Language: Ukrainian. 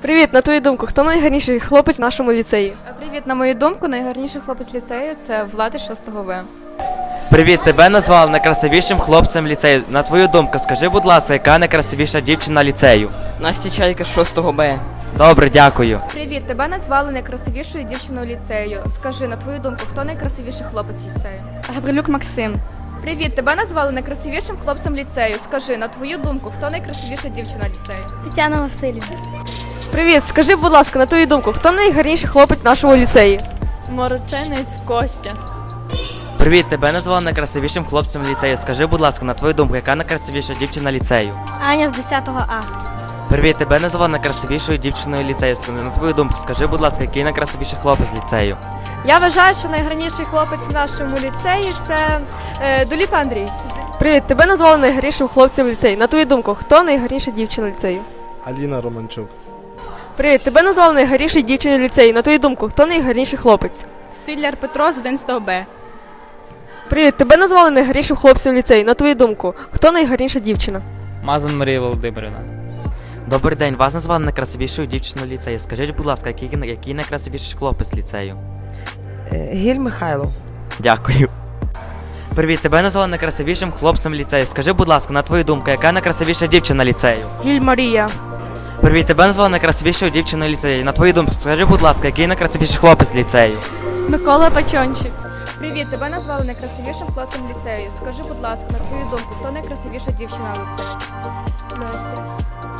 Привіт, на твою думку, хто найгарніший хлопець в нашому ліцеї? Привіт, на мою думку, найгарніший хлопець ліцею це Влад із 6 В. Привіт, тебе назвали найкрасивішим хлопцем ліцею. На твою думку, скажи, будь ласка, яка найкрасивіша дівчина ліцею? Настя Чайка з 6 Б. Добре, дякую. Привіт, тебе назвали найкрасивішою дівчиною ліцею. Скажи, на твою думку, хто найкрасивіший хлопець ліцею? Гаврилюк Максим. Привіт, тебе назвали найкрасивішим хлопцем ліцею. Скажи, на твою думку, хто найкрасивіша дівчина ліцею? Тетяна Васильівна. Привіт, скажи, будь ласка, на твою думку, хто найгарніший хлопець в нашому ліцеї? Мороченець Костя. Привіт, тебе назвали найкрасивішим хлопцем ліцею. Скажи, будь ласка, на твою думку, яка найкрасивіша дівчина ліцею? Аня з 10 А. Привіт, тебе назвали найкрасивішою дівчиною ліцею. На твою думку, скажи, будь ласка, який найкрасивіший хлопець ліцею? Я вважаю, що найгарніший хлопець в нашому ліцеї це е, Доліп Андрій. Привіт, тебе назвали найгарнішим хлопцем в ліцеї. На твою думку, хто найгарніша дівчина ліцею? Аліна Романчук. Привіт, тебе назвали найгарнішою дівчиною ліцею. На твою думку, хто найгарніший хлопець? Сидляр Петро з 11 Б. Привіт, тебе назвали найгарнішим хлопцем в ліцеї. На твою думку, хто найгарніша дівчина? Мазан Марія Володимирівна. Добрий день, вас назвали найкрасивішою дівчиною ліцею. Скажіть, будь ласка, який, який найкрасивіший хлопець ліцею? Гіль Михайло. Дякую. Привіт, тебе назвали найкрасивішим хлопцем ліцею. Скажи, будь ласка, на твою думку, яка найкрасивіша дівчина ліцею? Гіль Марія. Привіт, тебе назвали найкрасивішою дівчиною ліцею. На твою думку, скажи, будь ласка, який найкрасивіший хлопець ліцею? Микола Пачончик. Привіт, тебе назвали найкрасивішим хлопцем ліцею. Скажи, будь ласка, на твою думку, хто найкрасивіша дівчина ліцею? Настя.